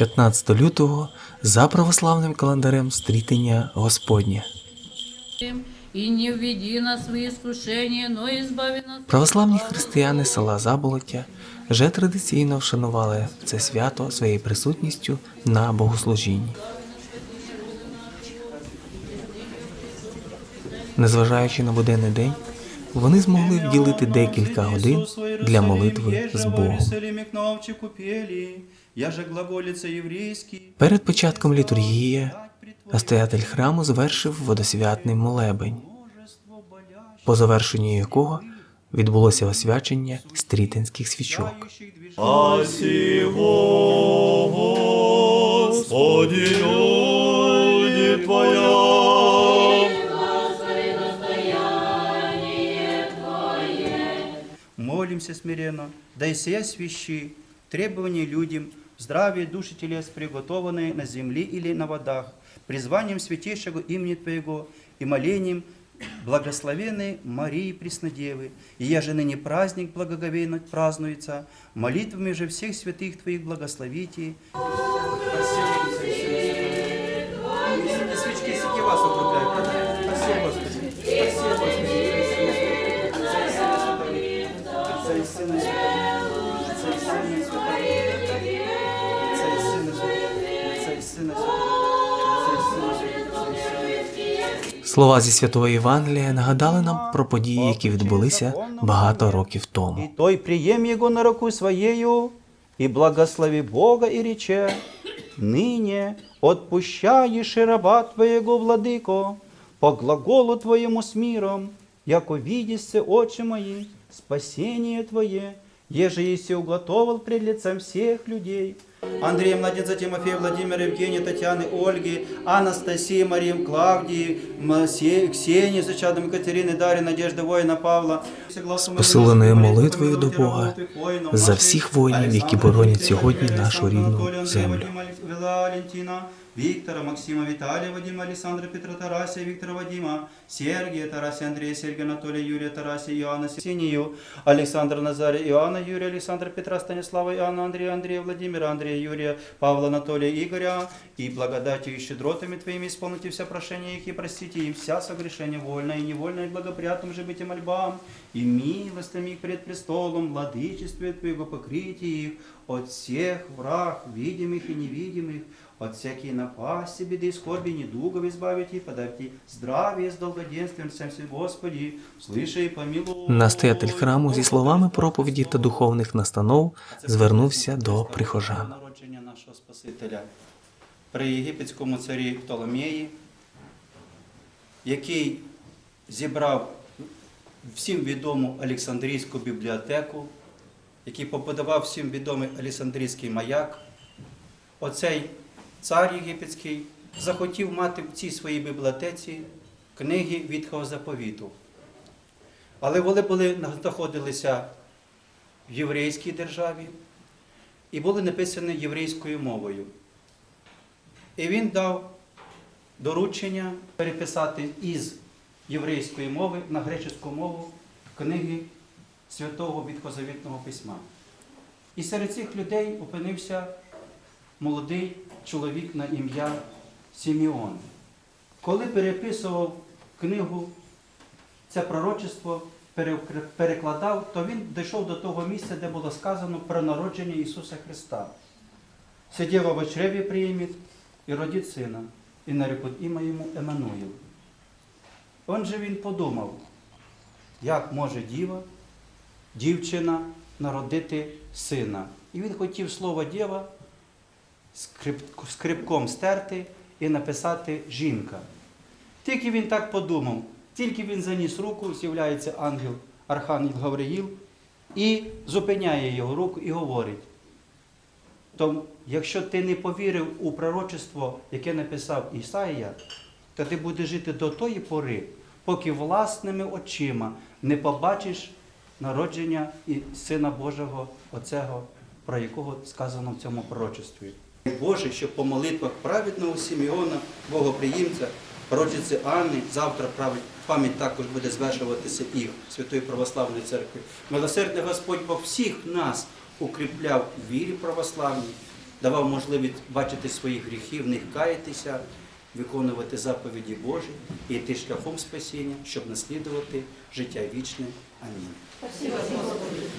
15 лютого за православним календарем стрітення Господнє. И не введи нас в искушение, но избави нас. Православні християни села Заболоття вже традиційно вшанували це свято своєю присутністю на богослужінні. Незважаючи на буденний день, вони змогли вділити декілька годин для молитви з Богом. Перед початком літургії настоятель храму завершив водосвятний молебень, по завершенню якого відбулося освячення стрітинських свічок. А Твоя. Молимся смиренно, да и сия свящи, требования людям, здравие души телес, приготованные на земле или на водах, призванием святейшего имени Твоего и молением благословенной Марии Преснодевы, и я же ныне праздник благоговейно празднуется, молитвами же всех святых Твоих благословите. Слова зі святого Євангелія нагадали нам про події, які відбулися багато років тому. той прием его на руку своею, и благослови Бога и рече, ныне отпущаешь и раба Твоего, Владыко, по глаголу Твоему с миром, яко видишься, очи мои, спасение Твое, еже еси уготовал пред лицем всех людей. Андрей, Младенца, Тимофей, Владимир, Евгенія, Татьяны, Ольги, Анастасии, Марии, Клавдії, Ксенії, Ксении, Зачадом Екатерини, Дарі, Надежди, воїна Павла. З посиленою молитвою до Бога за всіх воїнів, які боронять сьогодні нашу рідну землю. Виктора, Максима, Виталия, Вадима, Александра, Петра, Тарасия, Виктора, Вадима, Сергия, Тарасия, Андрея, Сергия, Анатолия, Юрия, Тарасия, Иоанна, Синию, Александра, Назария, Иоанна, Юрия, Александра, Петра, Станислава, Иоанна, Андрея, Андрея, Владимира, Андрея, Юрия, Павла, Анатолия, Игоря, и благодатью и щедротами Твоими исполните все прошения их и простите им вся согрешения вольно и невольно, и благоприятным же быть и мольбам, и милостями их пред престолом, владычестве Твоего покрытие их от всех враг, видимых и невидимых, от всякие напасти, беды, скорби, недугов избавите, и подайте здравие с долгоденствием, Господи, слыши и помилуй. Настоятель храму зі словами проповіді та духовних настанов звернувся до прихожан. Народження нашого Спасителя при єгипетському царі Птоломеї, який зібрав всім відому Олександрійську бібліотеку, який побудував всім відомий Олександрійський маяк. Оцей цар єгипетський захотів мати в цій своїй бібліотеці книги Відхого заповіту. Але вони були, знаходилися в єврейській державі і були написані єврейською мовою. І він дав доручення переписати із єврейської мови на греческу мову книги святого Відхозавітного письма. І серед цих людей опинився молодий чоловік на ім'я Сіміон. Коли переписував книгу, це пророчество перекладав, то він дійшов до того місця, де було сказано про народження Ісуса Христа. Сидів в чреві приймет і родить сина, і нарекуть ім'я йому Еммануїл. Он же він подумав, як може діва, дівчина народити сина. І він хотів слово дєва скрип- скрипком стерти і написати жінка. Тільки він так подумав, тільки він заніс руку, з'являється ангел Архангел Гавриїл і зупиняє його руку і говорить. То, якщо ти не повірив у пророчество, яке написав Ісаїя, то ти будеш жити до тої пори, поки власними очима не побачиш народження і Сина Божого, оцього, про якого сказано в цьому пророчестві. Боже, щоб по молитвах праведного Сімеона, Богоприємця, пророчиці Анни, завтра пам'ять також буде звершуватися їх, Святої Православної Церкви. Милосердний Господь Бог всіх нас укріпляв в вірі православній давав можливість бачити свої гріхи, в них каятися, виконувати заповіді Божі і йти шляхом спасіння, щоб наслідувати життя вічне. Амінь.